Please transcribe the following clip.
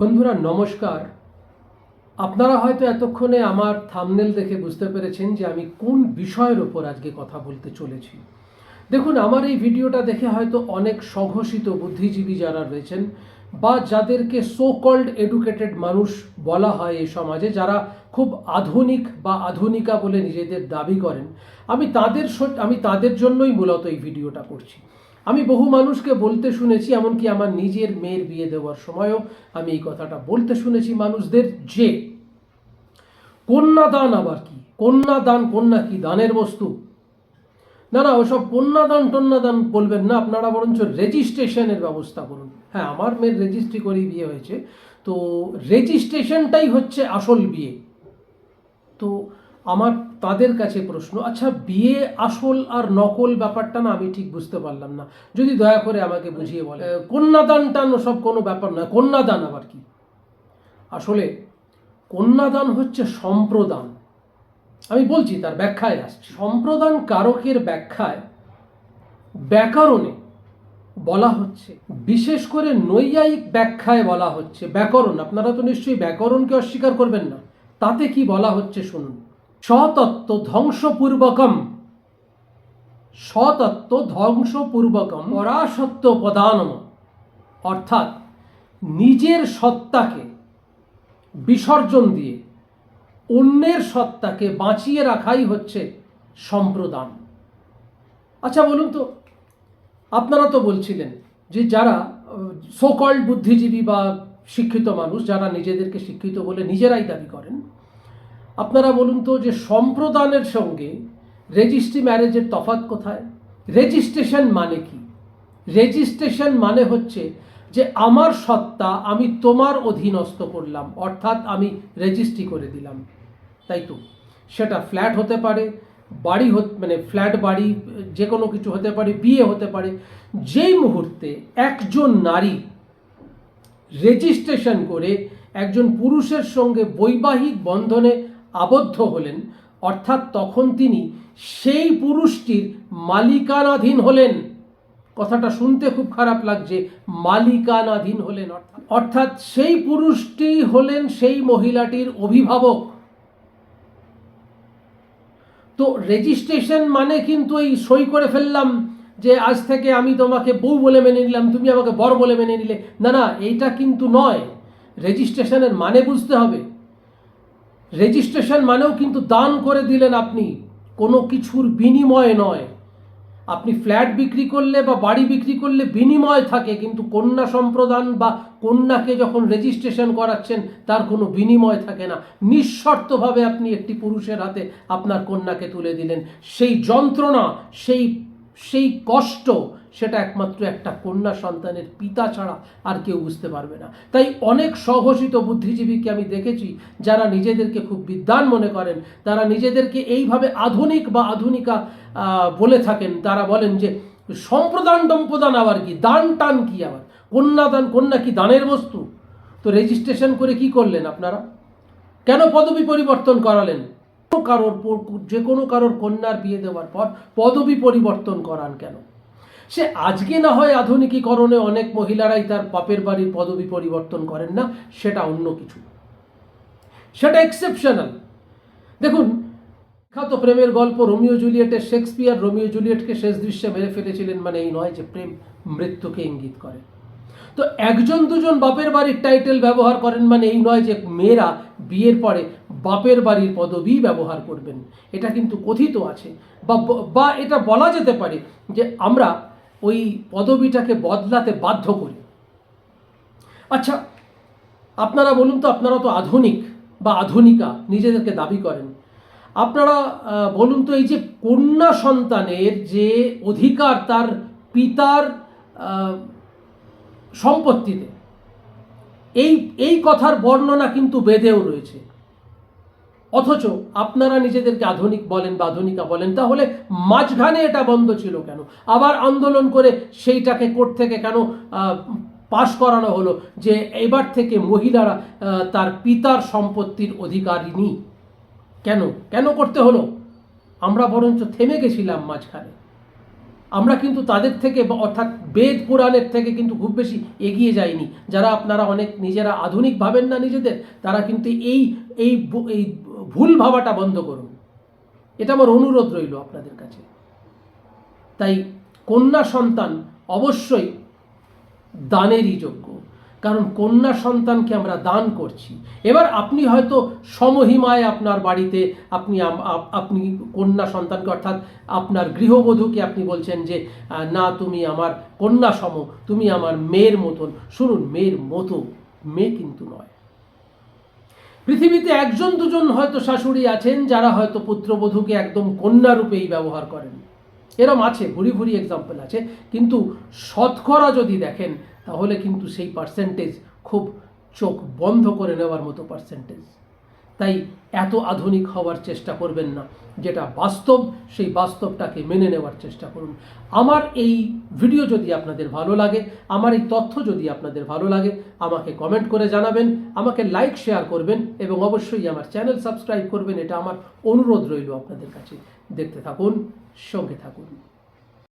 বন্ধুরা, নমস্কার। আপনারা হয়তো এতক্ষণে আমার থামনেল দেখে বুঝতে পেরেছেন যে আমি কোন বিষয়ের ওপর আজকে কথা বলতে চলেছি। দেখুন, আমার এই ভিডিওটা দেখে হয়তো অনেক স্বঘোষিত বুদ্ধিজীবী যারা রয়েছেন বা যাদেরকে সো কল্ড এডুকেটেড মানুষ বলা হয় এই সমাজে, যারা খুব আধুনিক বা আধুনিকা বলে নিজেদের দাবি করেন, আমি তাদের আমি তাদের জন্যই মূলত এই ভিডিওটা করছি। আমি বহু মানুষকে বলতে শুনেছি, এমনকি আমার নিজের মেয়ের বিয়ে দেওয়ার সময়ও আমি এই কথাটা বলতে শুনেছি মানুষদের যে কন্যাদান আবার কি? কন্যাদান, কন্যা কি দানের বস্তু? না না, ওসব কন্যাদান, টন্যাদান বলবেন না, আপনারা বরঞ্চ রেজিস্ট্রেশনের ব্যবস্থা করুন। হ্যাঁ আমার মেয়ের রেজিস্ট্রি করেই বিয়ে হয়েছে, তো রেজিস্ট্রেশনটাই হচ্ছে আসল বিয়ে। তো আমার তাদের কাছে প্রশ্ন আচ্ছা বিয়ে আসল আর নকল ব্যাপারটা না আমি ঠিক বুঝতে পারলাম না। যদি দয়া করে আমাকে বুঝিয়ে বলে কন্যাদান টান সব কোনো ব্যাপার নয়, কন্যাদান আবার কি? আসলে কন্যাদান হচ্ছে সম্প্রদান। আমি বলছি তার ব্যাখ্যায় আসছি। সম্প্রদান কারকের ব্যাখ্যায় ব্যাকরণে বলা হচ্ছে, বিশেষ করে নৈয়ায়িক ব্যাখ্যায় বলা হচ্ছে ব্যাকরণ। আপনারা তো নিশ্চয়ই ব্যাকরণকে অস্বীকার করবেন না। তাতে কি বলা হচ্ছে শুনুন। স্বতত্ত্ব ধ্বংসপূর্বকম স্বতত্ত্ব ধ্বংসপূর্বকম পরাসত্য প্রদানম অর্থাৎ নিজের সত্তাকে বিসর্জন দিয়ে অন্যের সত্তাকে বাঁচিয়ে রাখাই হচ্ছে সম্প্রদান। আচ্ছা বলুন তো, আপনারা তো বলছিলেন যে যারা সোকল্ড বুদ্ধিজীবী বা শিক্ষিত মানুষ, যারা নিজেদেরকে শিক্ষিত বলে নিজেরাই দাবি করেন আপনারা বলুন তো যে সম্প্রদানের সঙ্গে রেজিস্ট্রি ম্যারেজের তফাৎ কোথায়? রেজিস্ট্রেশন মানে কি? রেজিস্ট্রেশন মানে হচ্ছে যে আমার সত্তা আমি তোমার অধীনস্থ করলাম, অর্থাৎ আমি রেজিস্ট্রি করে দিলাম। তাই তো? সেটা ফ্ল্যাট হতে পারে, বাড়ি মানে ফ্ল্যাট বাড়ি, যে কোনো কিছু হতে পারে, বিয়ে হতে পারে, যেই মুহূর্তে একজন নারী রেজিস্ট্রেশন করে একজন পুরুষের সঙ্গে বৈবাহিক বন্ধনে আবদ্ধ হলেন, অর্থাৎ তখন তিনি সেই পুরুষটির মালিকানাধীন হলেন। কথাটা শুনতে খুব খারাপ লাগছে, মালিকানাধীন হলেন, অর্থাৎ সেই পুরুষটি হলেন সেই মহিলাটির অভিভাবক। তো রেজিস্ট্রেশন মানে কিন্তু এই সই করে ফেললাম যে আজ থেকে আমি তোমাকে বউ বলে মেনে নিলাম, তুমি আমাকে বর বলে মেনে নিলে। না না, এইটা কিন্তু নয়। রেজিস্ট্রেশনের মানে বুঝতে হবে। রেজিস্ট্রেশন মানেও কিন্তু দান করে দিলেন আপনি। কোনো কিছুর বিনিময়ে নয়। আপনি ফ্ল্যাট বিক্রি করলে বা বাড়ি বিক্রি করলে বিনিময় থাকে, কিন্তু কন্যা সম্প্রদান বা কন্যাকে যখন রেজিস্ট্রেশন করাচ্ছেন, তার কোনো বিনিময় থাকে না। নিঃশর্তভাবে আপনি একটি পুরুষের হাতে আপনার কন্যাকে তুলে দিলেন। সেই যন্ত্রণা, সেই সেই কষ্ট সেটা একমাত্র একটা কন্যা সন্তানের পিতা ছাড়া আর কেউ বুঝতে পারবে না। তাই অনেক সহসিত বুদ্ধিজীবীকে আমি দেখেছি যারা নিজেদেরকে খুব বিদ্বান মনে করেন, তারা নিজেদেরকে এইভাবে আধুনিক বা আধুনিকা বলে থাকেন। তারা বলেন যে, সম্প্রদান দম্পদান আবার কি? দান টান কি আবার? কন্যাদান কন্যা কি দানের বস্তু? তো রেজিস্ট্রেশন করে কি করলেন আপনারা? কেন পদবি পরিবর্তন করালেন? কারোর যে কোনো কারোর কন্যার বিয়ে দেওয়ার পর পদবি পরিবর্তন করান কেন? সে আজকে না হয় আধুনিকীকরণে অনেক মহিলারাই তার বাপের বাড়ির পদবি পরিবর্তন করেন না, সেটা অন্য কিছু। সেটা এক্সেপশনাল দেখুন, বিখ্যাত প্রেমের গল্প রোমিও জুলিয়েটের শেক্সপিয়ার রোমিও জুলিয়েটকে শেষ দৃশ্যে মেরে ফেলেছিলেন মানে এই নয় যে প্রেম মৃত্যুকে ইঙ্গিত করে। তো একজন দুজন বাপের বাড়ির টাইটেল ব্যবহার করেন মানে এই নয় যে মেয়েরা বিয়ের পরে বাপের বাড়ির পদবি ব্যবহার করবেন। এটা কিন্তু কথিত আছে। বা বা এটা বলা যেতে পারে যে আমরা ওই পদবিটাকে বদলাতে বাধ্য করি। আচ্ছা আপনারা বলুন তো, আপনারা তো আধুনিক বা আধুনিকা, নিজেদেরকে দাবি করেন। আপনারা বলুন তো, এই যে কন্যা সন্তানের যে অধিকার তার পিতার সম্পত্তিতে, এই এই কথার বর্ণনা কিন্তু বেদেও রয়েছে। অথচ আপনারা নিজেদেরকে আধুনিক বলেন বা আধুনিকা বলেন, তাহলে মাঝখানে এটা বন্ধ ছিল কেন? আবার আন্দোলন করে সেইটাকে কোর্ট থেকে কেন পাশ করানো হলো যে এবার থেকে মহিলারা তার পিতার সম্পত্তির অধিকারিনী কেন? কেন করতে হলো? আমরা বরঞ্চ থেমে গেছিলাম মাঝখানে। আমরা কিন্তু তাদের থেকে অর্থাৎ বেদ পুরাণের থেকে কিন্তু খুব বেশি এগিয়ে যায়নি যারা আপনারা অনেক নিজেরা আধুনিক ভাবেন না নিজেদের, তারা কিন্তু এই এই এই ভুল ভাবাটা বন্ধ করুন। এটা আমার অনুরোধ রইল আপনাদের কাছে। তাই কন্যা সন্তান অবশ্যই দানেরই যোগ্য। কারণ কন্যা সন্তানকে আমরা দান করছি। এবার আপনি হয়তো সমহিমায় আপনার বাড়িতে আপনি আপনি কন্যা সন্তানকে অর্থাৎ আপনার গৃহবধূকে আপনি বলছেন যে না, তুমি আমার কন্যা সম, তুমি আমার মেয়ের মতন। শুনুন, মেয়ের মতো, মেয়ে কিন্তু নয়। পৃথিবীতে একজন দুজন হয়তো শাশুড়ি আছেন, যারা হয়তো পুত্রবধূকে একদম কন্যা রূপেই ব্যবহার করেন। এরম আছে, ভুরি ভুরি এক্সাম্পল আছে। কিন্তু শতকরা যদি দেখেন, তাহলে কিন্তু সেই পার্সেন্টেজ খুব চোখ বন্ধ করে নেওয়ার মতো পার্সেন্টেজ তাই এত আধুনিক হওয়ার চেষ্টা করবেন না। যেটা বাস্তব, সেই বাস্তবটাকে মেনে নেওয়ার চেষ্টা করুন। আমার এই ভিডিও যদি আপনাদের ভালো লাগে, আমার এই তথ্য যদি আপনাদের ভালো লাগে, আমাকে কমেন্ট করে জানাবেন, আমাকে লাইক শেয়ার করবেন এবং অবশ্যই আমার চ্যানেল সাবস্ক্রাইব করবেন, এটা আমার অনুরোধ রইল আপনাদের কাছে। দেখতে থাকুন, সঙ্গে থাকুন।